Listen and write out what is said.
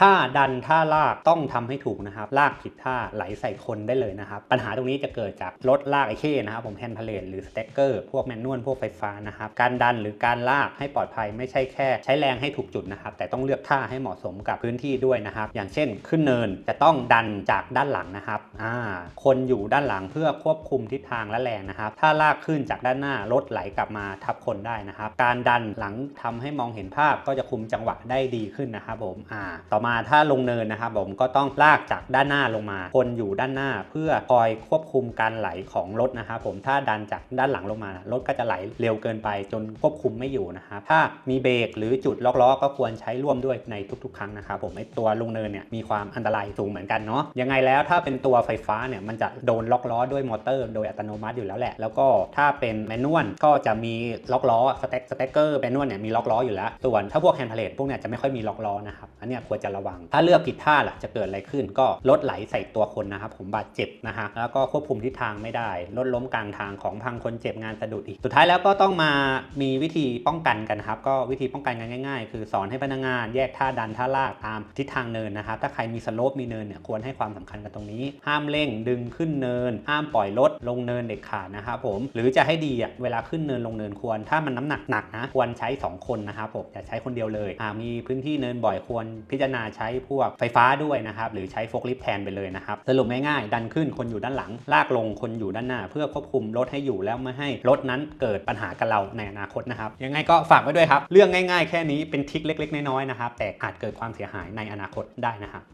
ถ้าดันท่าลากต้องทำให้ถูกนะครับลากผิดท่าไหลใส่คนได้เลยนะครับ ปัญหาตรงนี้จะเกิดจากรถลากไอเข้นะครับผมแฮนด์พาเลทหรือสเต็กเกอร์พวกแมนนวลพวกไฟฟ้านะครับการดันหรือการลากให้ปลอดภัยไม่ใช่แค่ ใช้แรงให้ถูกจุดนะครับแต่ต้องเลือกท่าให้เหมาะสมกับพื้นที่ด้วยนะครับอย่างเช่นขึ้นเนินจะต้องดันจากด้านหลังนะครับอ่าคนอยู่ด้านหลังเพื่อควบคุมทิศทางและแรงนะครับถ้าลากขึ้นจากด้านหน้ารถไหลกลับมาทับคนได้นะครับการดันหลังทำให้มองเห็นภาพก็จะคุมจังหวะได้ดีขึ้นนะครับผมอ่าต่อมาถ้าลงเนินนะครับผมก็ต้องลากจากด้านหน้าลงมา คนอยู่ด้านหน้าเพื่อคอยควบคุมการไหลของรถนะครับผมถ้าดันจากด้านหลังลงมารถก็จะไหลเร็วเกินไปจนควบคุมไม่อยู่นะครับถ้ามีเบรกหรือจุดล็อกล้อก็ควรใช้ร่วมด้วยในทุกๆ ครั้งนะครับผมไอตัวลงเนินเนี่ยมีความอันตรายสูงเหมือนกันเนาะยังไงแล้วถ้าเป็นตัวไฟฟ้าเนี่ยมันจะโดนล็อกล้อด้วยมอเตอร์ โดยอัตโนมัติอยู่แล้วแหละ แล้วก็ถ้าเป็นแมนนวลก็จะมีล็อกล้อสเต็กสเต็กเกอร์แมนนวลเนี่ยมีล็อกล้ออยู่แล้วส่วนถ้าพวกแฮนด์พาเลทพวกเนี่ยจะไม่ค่อยมีล็อกล้อนะครับอันเนี้ยควรจะระวัง ถ้าเลือกผิดท่าล่ะจะเกิดอะไรขึ้น ก็รถไหลใส่ตัวคนนะครับผมบาดเจ็บนะฮะแล้วก็ควบคุมทิศทางไม่ได้รถล้มกลางทางของพังคนเจ็บงานสะดุดอีกสุดท้ายแล้วก็ต้องมามีวิธีป้องกันกันนะครับก็วิธีป้องกันกันง่าย ๆ คือสอนให้พนักงานแยกท่าดันท่าลากตามทิศทางเนินนะครับถ้าใครมีสโลปมีเนินเนี่ยควรให้ความสำคัญกับตรงนี้ ห้ามเร่งดึงขึ้นเนิน ห้ามปล่อยรถลงเนินเด็ดขาดนะครับผมหรือจะให้ดีอะเวลาขึ้นเนินลงเนินควร ถ้ามันน้ำหนักหนักนะควรใช้ 2 คนนะครับผมอย่าใช้คนเดียวเลยหากมีพื้นที่เนินบ่อยควรพิจารณาใช้พวกไฟฟ้าด้วยนะครับหรือใช้โฟล์คลิฟต์แทนไปเลยนะครับสรุปง่ายๆดันขึ้นคนอยู่ด้านหลัง ลากลงคนอยู่ด้านหน้า เพื่อควบคุมรถให้อยู่แล้วไม่ให้รถนั้นเกิดปัญหากับเราในอนาคตนะครับยังไงก็ฝากไว้ด้วยครับ เรื่องง่าย ๆ แค่นี้เป็นทิคเล็ก ๆ น้อยๆนะครับแต่อาจเกิดความเสียหายในอนาคตได้นะครับ